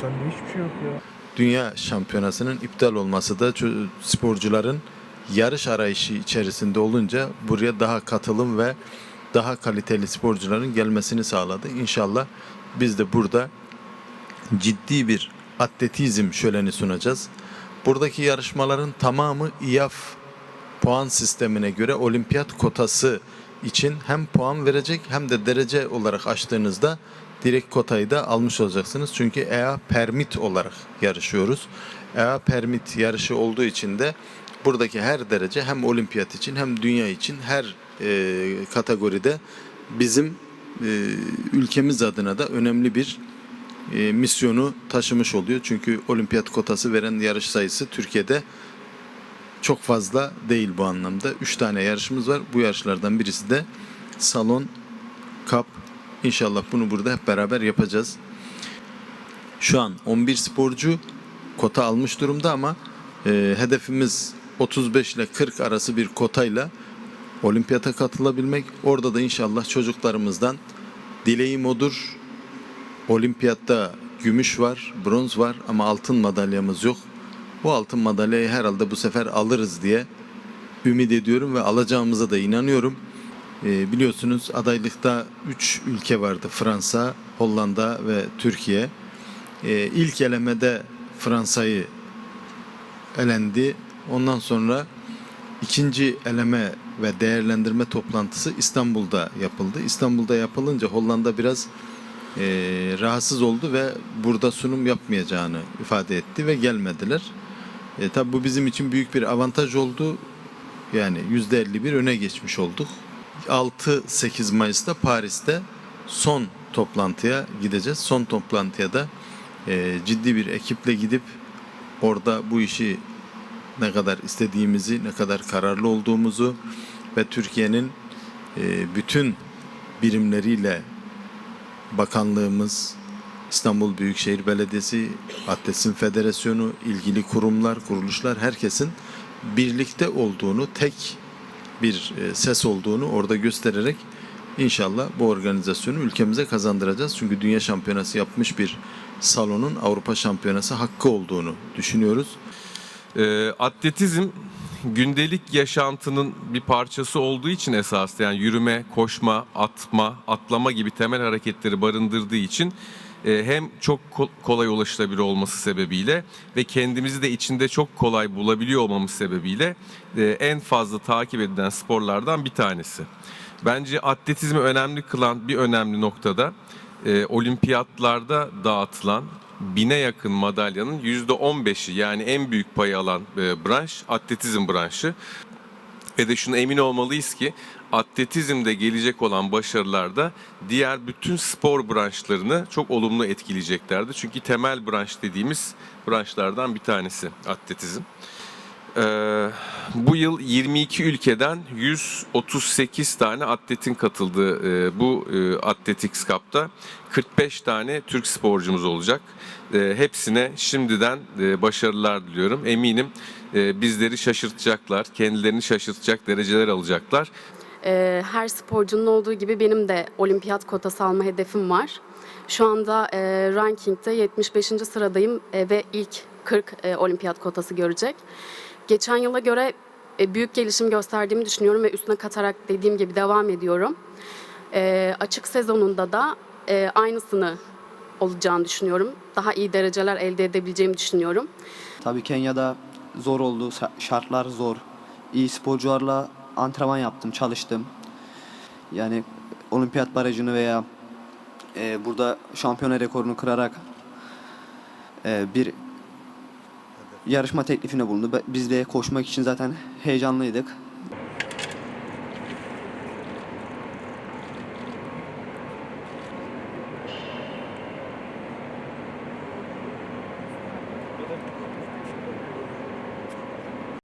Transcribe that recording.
Sende hiçbir şey yok ya. Dünya şampiyonasının iptal olması da sporcuların yarış arayışı içerisinde olunca buraya daha katılım ve daha kaliteli sporcuların gelmesini sağladı. İnşallah biz de burada ciddi bir atletizm şöleni sunacağız. Buradaki yarışmaların tamamı İAF puan sistemine göre olimpiyat kotası için hem puan verecek hem de derece olarak açtığınızda direkt kotayı da almış olacaksınız. Çünkü EA permit olarak yarışıyoruz. EA permit yarışı olduğu için de buradaki her derece hem olimpiyat için hem dünya için her e, kategoride bizim e, ülkemiz adına da önemli bir e, misyonu taşımış oluyor. Çünkü olimpiyat kotası veren yarış sayısı Türkiye'de çok fazla değil bu anlamda. Üç tane yarışımız var. Bu yarışlardan birisi de Salon Cup. İnşallah bunu burada hep beraber yapacağız. Şu an 11 sporcu kota almış durumda ama e, hedefimiz 35 ile 40 arası bir kotayla olimpiyata katılabilmek. Orada da inşallah çocuklarımızdan dileğim odur. Olimpiyatta gümüş var, bronz var ama altın madalyamız yok. Bu altın madalyayı herhalde bu sefer alırız diye ümit ediyorum ve alacağımıza da inanıyorum. Ee, biliyorsunuz adaylıkta 3 ülke vardı. Fransa, Hollanda ve Türkiye. Ee, ilk elemede Fransa'yı elendi. Ondan sonra ikinci eleme ve değerlendirme toplantısı İstanbul'da yapıldı. İstanbul'da yapılınca Hollanda biraz e, rahatsız oldu ve burada sunum yapmayacağını ifade etti ve gelmediler. E, tabi bu bizim için büyük bir avantaj oldu. Yani %51 öne geçmiş olduk. 6-8 Mayıs'ta Paris'te son toplantıya gideceğiz. Son toplantıya da e, ciddi bir ekiple gidip orada bu işi ne kadar istediğimizi, ne kadar kararlı olduğumuzu ve Türkiye'nin e, bütün birimleriyle bakanlığımız, İstanbul Büyükşehir Belediyesi, Atletizm Federasyonu, ilgili kurumlar, kuruluşlar herkesin birlikte olduğunu, tek bir e, ses olduğunu orada göstererek inşallah bu organizasyonu ülkemize kazandıracağız. Çünkü dünya şampiyonası yapmış bir salonun Avrupa şampiyonası hakkı olduğunu düşünüyoruz. Ee, atletizm gündelik yaşantının bir parçası olduğu için esas yani yürüme, koşma, atma, atlama gibi temel hareketleri barındırdığı için e, hem çok ko- kolay ulaşılabilir olması sebebiyle ve kendimizi de içinde çok kolay bulabiliyor olmamız sebebiyle e, en fazla takip edilen sporlardan bir tanesi. Bence atletizmi önemli kılan bir önemli noktada e, olimpiyatlarda dağıtılan bine yakın madalyanın yüzde 15'i yani en büyük payı alan e, branş atletizm branşı. Ve de şunu emin olmalıyız ki atletizmde gelecek olan başarılarda diğer bütün spor branşlarını çok olumlu etkileyeceklerdi. Çünkü temel branş dediğimiz branşlardan bir tanesi atletizm. Ee, bu yıl 22 ülkeden 138 tane atletin katıldığı e, bu e, Athletics Cup'ta 45 tane Türk sporcumuz olacak. E, hepsine şimdiden e, başarılar diliyorum. Eminim bizleri şaşırtacaklar, kendilerini şaşırtacak dereceler alacaklar. Her sporcunun olduğu gibi benim de olimpiyat kotası alma hedefim var. Şu anda e, rankingde 75. sıradayım ve ilk 40 e, olimpiyat kotası görecek. Geçen yıla göre e, büyük gelişim gösterdiğimi düşünüyorum ve üstüne katarak dediğim gibi devam ediyorum. E, açık sezonunda da e, aynısını olacağını düşünüyorum. Daha iyi dereceler elde edebileceğimi düşünüyorum. Tabii Kenya'da zor oldu. Şartlar zor. İyi sporcularla antrenman yaptım, çalıştım. Yani olimpiyat barajını veya e, burada şampiyona rekorunu kırarak e, bir yarışma teklifine bulundu. Biz de koşmak için zaten heyecanlıydık.